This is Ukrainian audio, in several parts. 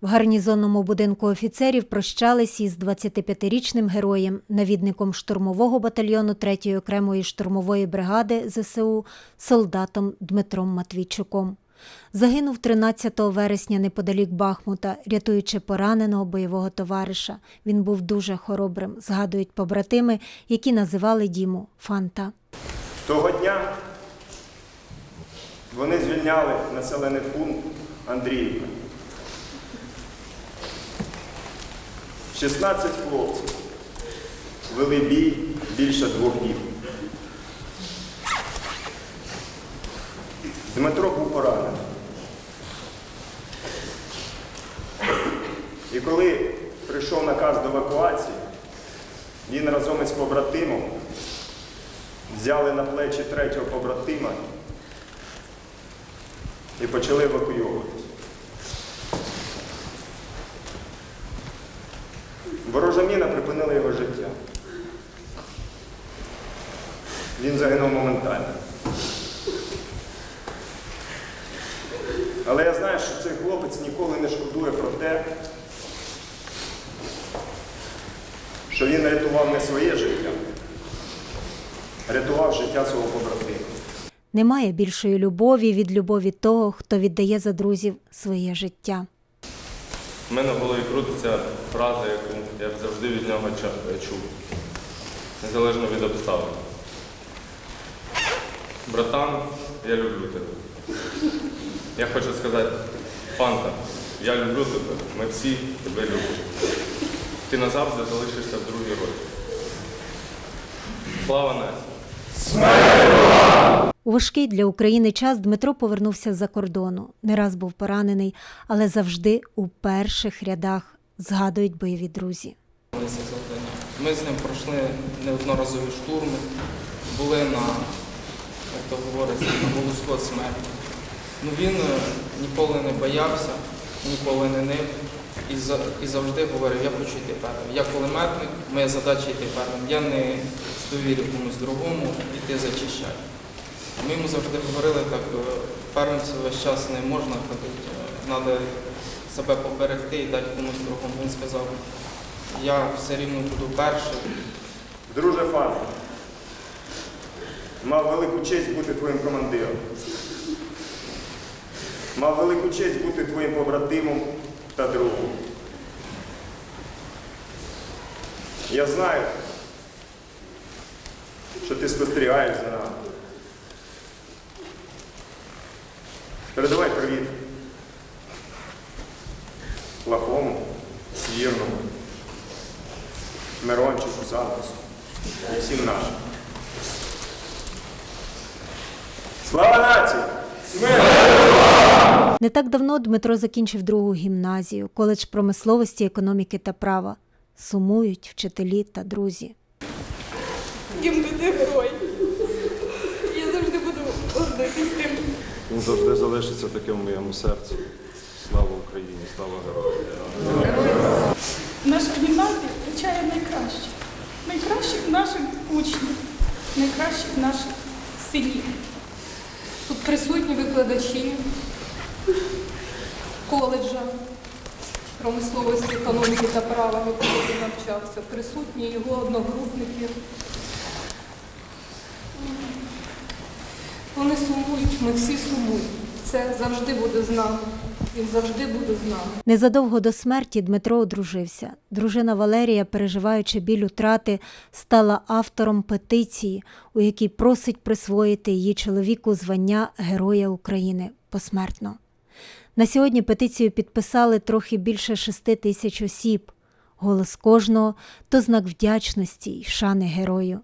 В гарнізонному будинку офіцерів прощались із 25-річним героєм, навідником штурмового батальйону 3-ї окремої штурмової бригади ЗСУ, солдатом Дмитром Матвійчуком. Загинув 13 вересня неподалік Бахмута, рятуючи пораненого бойового товариша. Він був дуже хоробрим, згадують побратими, які називали Діму Фанта. Того дня вони звільняли населений пункт Андріївка. 16 хлопців вели бій більше двох днів. Дмитро був поранений. І коли прийшов наказ до евакуації, він разом із побратимом взяли на плечі третього побратима і почали евакуйовуватися. Ворожа міна припинила його життя. Він загинув моментально. Але я знаю, що цей хлопець ніколи не шкодує про те, що він рятував не своє життя, а рятував життя свого побратима. Немає більшої любові від любові того, хто віддає за друзів своє життя. У мене в голові крутиться фраза, яку я завжди від нього чув, незалежно від обставин. Братан, я люблю тебе. Я хочу сказати, Фанта, я люблю тебе, ми всі тебе любимо. Ти назавжди залишишся в другій роті. Слава нації! У важкий для України час Дмитро повернувся з-за кордону. Не раз був поранений, але завжди у перших рядах згадують бойові друзі. Ми з ним пройшли неодноразові штурми, були на, як то говориться, на волоску смерті. Ну, він е, ніколи не боявся, ніколи не нив і, і завжди говорив, я хочу йти першим. Я кулеметник, моя задача йти першим. Я не довірю комусь другому, іти зачищати. Ми йому завжди говорили так, е, весь час не можна ходити, треба себе поберегти і дати комусь другому. Він сказав, я все рівно буду перший. Друже Фан, мав велику честь бути твоїм командиром. Мав велику честь бути твоїм побратимом та другом. Я знаю, що ти спостерігаєш за нами. Передавай привіт Лахому, Свірному, Мирончику, Сантосу і всім нашим. Слава нації! Не так давно Дмитро закінчив другу гімназію, коледж промисловості, економіки та права. Сумують вчителі та друзі. Дім, ти герой. Я завжди буду гордитись тим. Він завжди залишиться таким в моєму серці. Слава Україні, слава героям! Наша гімназія вивчає найкраще. Найкращих наших учнів, найкращих наших синів. Тут присутні викладачі коледжа промисловості, економіки та права, в він навчався. Присутні його одногрупники. Вони сумують, ми всі сумуємо. Це завжди буде з нами. Він завжди буде з нами. Незадовго до смерті Дмитро одружився. Дружина Валерія, переживаючи біль утрати, стала автором петиції, у якій просить присвоїти її чоловіку звання Героя України посмертно. На сьогодні петицію підписали трохи більше шести тисяч осіб. Голос кожного то знак вдячності й шани герою.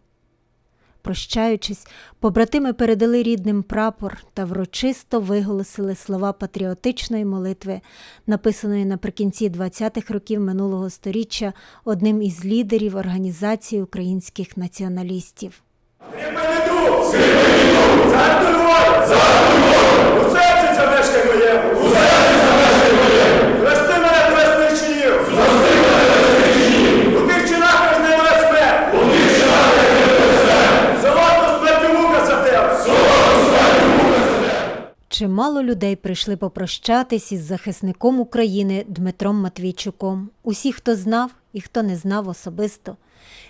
Прощаючись, побратими передали рідним прапор та врочисто виголосили слова патріотичної молитви, написаної наприкінці 20-х років минулого століття одним із лідерів організації українських націоналістів. У Чимало людей прийшли попрощатись із захисником України Дмитром Матвійчуком. Усі, хто знав і хто не знав особисто.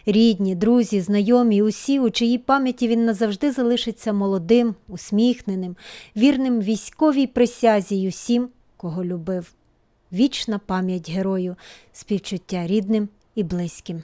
Рідні, друзі, знайомі, усі, у чиїй пам'яті він назавжди залишиться молодим, усміхненим, вірним військовій присязі й усім, кого любив. Вічна пам'ять герою, співчуття рідним і близьким.